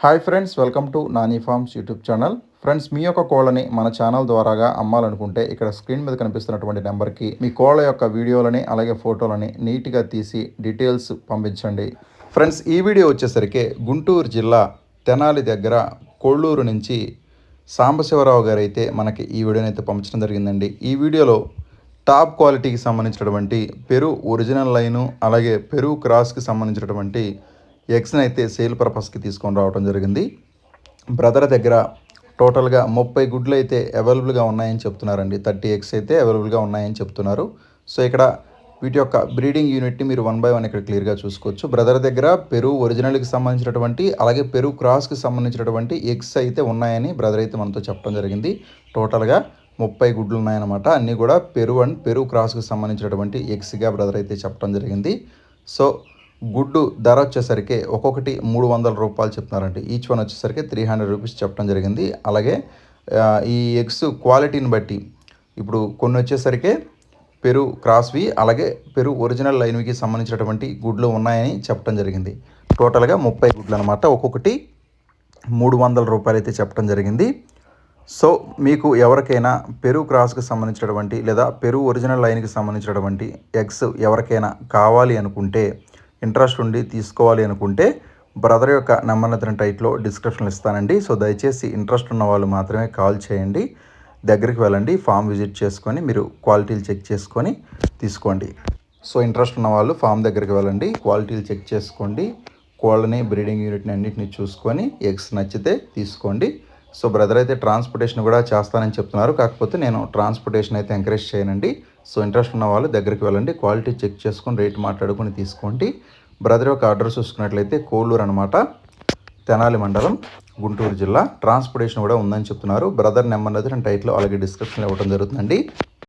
Hi friends welcome to Nani farms YouTube channel friends మీ యొక్క కోళ్ళని మన ఛానల్ ద్వారాగా అమ్మాలనుకుంటే ఇక్కడ స్క్రీన్ మీద కనిపిస్తున్నటువంటి నెంబర్కి మీ కోళ్ళ యొక్క వీడియోలని అలాగే ఫోటోలని నీట్గా తీసి డీటెయిల్స్ పంపించండి. ఫ్రెండ్స్ ఈ వీడియో వచ్చేసరికి గుంటూరు జిల్లా తెనాలి దగ్గర కొళ్ళూరు నుంచి సాంబశివరావు గారు అయితే మనకి ఈ వీడియోని అయితే పంపించడం జరిగిందండి. ఈ వీడియోలో టాప్ క్వాలిటీకి సంబంధించినటువంటి పెరు ఒరిజినల్ లైను అలాగే పెరు క్రాస్కి సంబంధించినటువంటి ఎగ్స్ని అయితే సేల్ పర్పస్కి తీసుకొని రావడం జరిగింది. బ్రదర్ దగ్గర టోటల్గా ముప్పై గుడ్లు అయితే అవైలబుల్గా ఉన్నాయని చెప్తున్నారండి. థర్టీ ఎగ్స్ అయితే అవైలబుల్గా ఉన్నాయని చెప్తున్నారు. సో ఇక్కడ వీటి యొక్క బ్రీడింగ్ యూనిట్ని మీరు వన్ బై వన్ ఇక్కడ క్లియర్గా చూసుకోవచ్చు. బ్రదర్ దగ్గర పెరు ఒరిజినల్కి సంబంధించినటువంటి అలాగే పెరు క్రాస్కి సంబంధించినటువంటి ఎగ్స్ అయితే ఉన్నాయని బ్రదర్ అయితే మనతో చెప్పడం జరిగింది. టోటల్గా ముప్పై గుడ్లు ఉన్నాయన్నమాట. అన్నీ కూడా పెరు అండ్ పెరు క్రాస్కి సంబంధించినటువంటి ఎగ్స్గా బ్రదర్ అయితే చెప్పడం జరిగింది. సో గుడ్డు ధర వచ్చేసరికి ఒక్కొక్కటి మూడు వందల రూపాయలు చెప్తున్నారండి. ఈచ్ వన్ వచ్చేసరికి త్రీ హండ్రెడ్ రూపీస్ చెప్పడం జరిగింది. అలాగే ఈ ఎగ్స్ క్వాలిటీని బట్టి ఇప్పుడు కొన్ని వచ్చేసరికి పెరు క్రాస్వి అలాగే పెరు ఒరిజినల్ లైన్వికి సంబంధించినటువంటి గుడ్లు ఉన్నాయని చెప్పడం జరిగింది. టోటల్గా ముప్పై గుడ్లు అనమాట ఒక్కొక్కటి మూడు వందల రూపాయలు అయితే చెప్పడం జరిగింది. సో మీకు ఎవరికైనా పెరు క్రాస్కి సంబంధించినటువంటి లేదా పెరు ఒరిజినల్ లైన్కి సంబంధించినటువంటి ఎగ్స్ ఎవరికైనా కావాలి అనుకుంటే ఇంట్రెస్ట్ ఉండి తీసుకోవాలి అనుకుంటే బ్రదర్ యొక్క నెంబర్ అతని టైట్లో డిస్క్రిప్షన్లో ఇస్తానండి. సో దయచేసి ఇంట్రెస్ట్ ఉన్న వాళ్ళు మాత్రమే కాల్ చేయండి. దగ్గరికి వెళ్ళండి ఫామ్ విజిట్ చేసుకొని మీరు క్వాలిటీలు చెక్ చేసుకొని తీసుకోండి. సో ఇంట్రెస్ట్ ఉన్న వాళ్ళు ఫామ్ దగ్గరికి వెళ్ళండి క్వాలిటీలు చెక్ చేసుకోండి కోళ్ళని బ్రీడింగ్ యూనిట్ని అన్నిటిని చూసుకొని ఎగ్స్ నచ్చితే తీసుకోండి. సో బ్రదర్ అయితే ట్రాన్స్పోర్టేషన్ కూడా చేస్తానని చెప్తున్నారు. కాకపోతే నేను ట్రాన్స్పోర్టేషన్ అయితే ఎంకరేజ్ చేయనండి. సో ఇంట్రెస్ట్ ఉన్న వాళ్ళు దగ్గరికి వెళ్ళండి. క్వాలిటీ చెక్ చేసుకొని రేట్ మాట్లాడుకొని తీసుకోండి. బ్రదర్ యొక్క అడ్రస్ చూసుకున్నట్లయితే కోళ్ళూరు అనమాట తెనాలి మండలం గుంటూరు జిల్లా. ట్రాన్స్పోర్టేషన్ కూడా ఉందని చెప్తున్నారు. బ్రదర్ నెంబర్ అయితే నేను టైట్లో అలాగే డిస్క్రిప్షన్లో ఇవ్వడం జరుగుతుందండి.